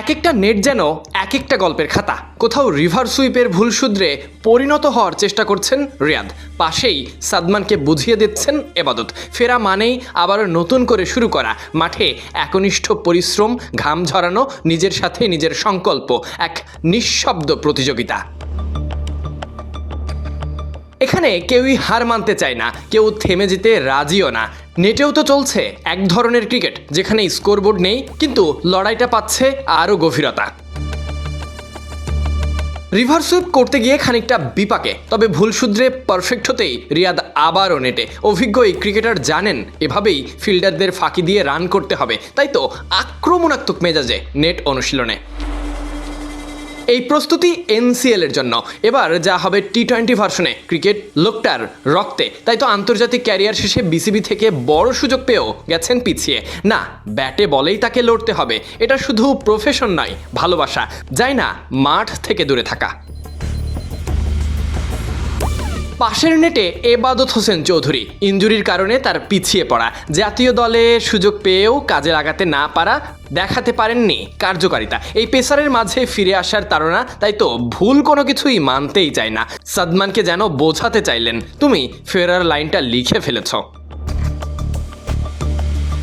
এক একটা নেট যেন এক একটা গল্পের খাতা। কোথাও রিভার সুইপের ভুল সূত্রে পরিণত হওয়ার চেষ্টা করছেন রিয়াদ। পাশেই সাদমানকে বুঝিয়ে দিচ্ছেন এবাদত। ফেরা মানেই আবারও নতুন করে শুরু করা। মাঠে একনিষ্ঠ পরিশ্রম, ঘাম ঝরানো, নিজের সাথে নিজের সংকল্প, এক নিঃশব্দ প্রতিযোগিতা। এখানে কেউই হার মানতে চায় না, কেউ থেমে যেতে রাজিও না। নেটেও তো চলছে এক ধরনের ক্রিকেট যেখানে স্কোরবোর্ড নেই, কিন্তু লড়াইটা পাচ্ছে আরও গভীরতা। রিভার সুইপ করতে গিয়ে খানিকটা বিপাকে, তবে ভুল শুধরে পারফেক্ট হতেই রিয়াদ আবারও নেটে। অভিজ্ঞ এই ক্রিকেটার জানেন, এভাবেই ফিল্ডারদের ফাঁকি দিয়ে রান করতে হবে, তাই তো আক্রমণাত্মক মেজাজে নেট অনুশীলনে। এই প্রস্তুতি এনসিএল এর জন্য। এবার যা হবে টি টোয়েন্টি ভার্সনে, ক্রিকেট লোকটার রক্তে। তাই তো আন্তর্জাতিক ক্যারিয়ার শেষে বিসিবি থেকে বড় সুযোগ পেয়েও গেছেন পিছিয়ে। না, ব্যাটে বলেই তাকে লড়তে হবে। এটা শুধু প্রফেশন নয়, ভালোবাসা। যাই না, মাঠ থেকে দূরে থাকা। পাশের নেটে এবাদত হোসেন চৌধুরী। ইঞ্জুরির কারণে তার পিছিয়ে পড়া। জাতীয় দলে সুযোগ পেয়েও কাজে লাগাতে না পারা দেখাতে পারেননি কার্যকারিতা। এই পেসারের মাঝে ফিরে আসার তারা তাই তো ভুল কোনো কিছুই মানতেই চায় না। সাদমানকে যেন বোঝাতে চাইলেন। তুমি ফেরার লাইনটা লিখে ফেলেছ।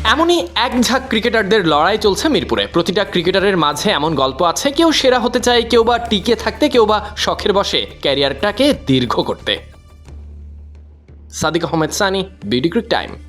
এমনই এক ঝাঁক ক্রিকেটারদের লড়াই চলছে মিরপুরে। প্রতিটা ক্রিকেটারের মাঝে এমন গল্প আছে, কেউ সেরা হতে চায়, কেউ বা টিকে থাকতে, কেউ বা শখের বসে ক্যারিয়ারটাকে দীর্ঘ করতে। Sadika Homet Sani, Beauty Quick Time.